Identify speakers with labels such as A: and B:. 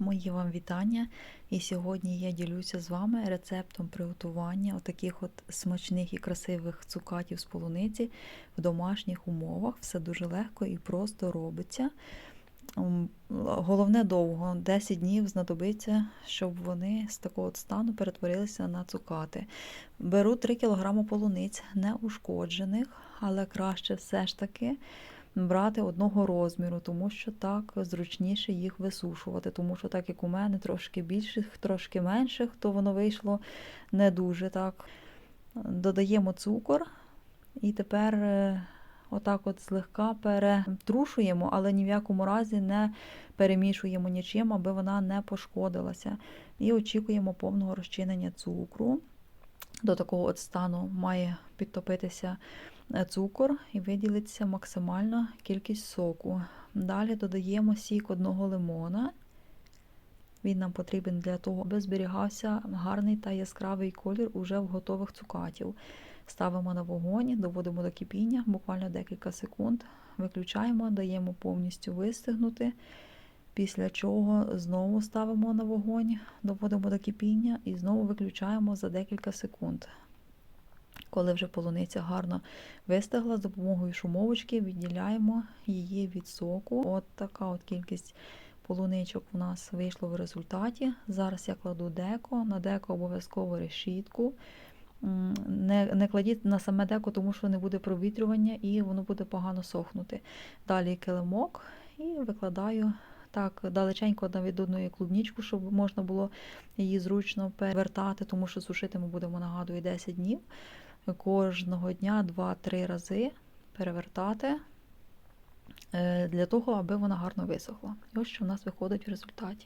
A: Мої вам вітання. І сьогодні я ділюся з вами рецептом приготування отаких от смачних і красивих цукатів з полуниці в домашніх умовах. Все дуже легко і просто робиться. Головне довго, 10 днів знадобиться, щоб вони з такого стану перетворилися на цукати. Беру 3 кг полуниць неушкоджених, але краще все ж таки брати одного розміру, тому що так зручніше їх висушувати. Тому що, так як у мене трошки більших, трошки менших, то воно вийшло не дуже так. Додаємо цукор і тепер е, отак от злегка перетрушуємо, але ні в якому разі не перемішуємо нічим, аби вона не пошкодилася. І очікуємо повного розчинення цукру. До такого от стану має підтопитися е, цукор і виділиться максимальна кількість соку. Далі додаємо сік одного лимона. Він нам потрібен для того, аби зберігався гарний та яскравий колір уже в готових цукатів. Ставимо на вогонь, доводимо до кипіння, буквально декілька секунд. Виключаємо, даємо повністю вистигнути. Після чого знову ставимо на вогонь, доводимо до кипіння і знову виключаємо за декілька секунд. Коли вже полуниця гарно вистигла, з допомогою шумовочки відділяємо її від соку. От така от кількість полуничок у нас вийшло в результаті. Зараз я кладу деко, на деко обов'язково решітку. Не не кладіть на саме деко, тому що не буде провітрювання і воно буде погано сохнути. Далі килимок і викладаю так далеченько від одної клубнічку, щоб можна було її зручно перевертати, тому що сушити ми будемо, нагадую, 10 днів. Кожного дня 2-3 рази перевертати для того, аби вона гарно висохла. І ось що в нас виходить в результаті.